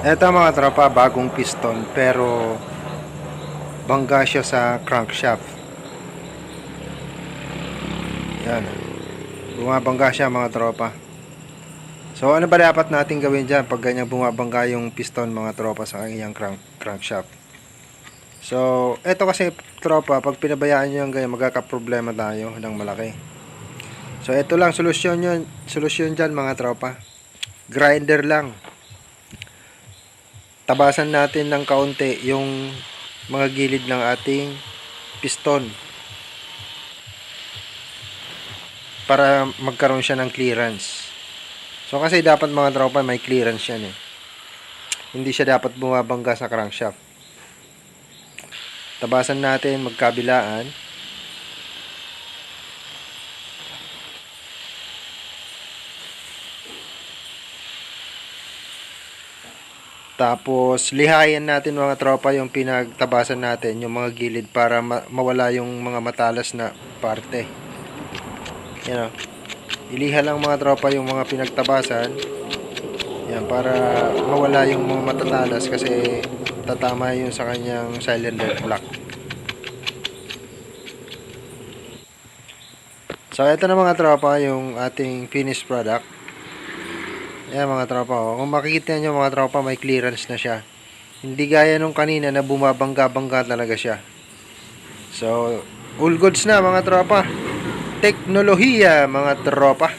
Ito mga tropa, bagong piston pero bangga siya sa crankshaft. Yan. Bumabangga siya mga tropa. So ano ba dapat natin gawin dyan pag ganyan bumabangga yung piston mga tropa sa kanyang crank, crankshaft? So, eto kasi tropa, pag pinabayaan nyo yung ganyan, magkakaproblema tayo ng malaki. So, ito lang, solusyon yun, solusyon dyan mga tropa. Grinder lang. Tabasan natin ng kaunti yung mga gilid ng ating piston. Para magkaroon siya ng clearance. So, kasi dapat mga tropa, may clearance yan eh. Hindi siya dapat bumabangga sa crankshaft. Tabasan natin magkabilaan. Tapos lihayan natin mga tropa yung pinagtabasan natin, yung mga gilid para ma- mawala yung mga matalas na parte. Yan o. Iliha lang mga tropa yung mga pinagtabasan. Yan para mawala yung mga matatalas kasi tatama yun sa kanyang cylinder block. So ito na mga tropa yung ating finished product. Ayan mga tropa. Oh. Kung makikita nyo mga tropa may clearance na siya. Hindi gaya nung kanina na bumabangga-bangga talaga siya. So all goods na mga tropa. Teknolohiya mga tropa.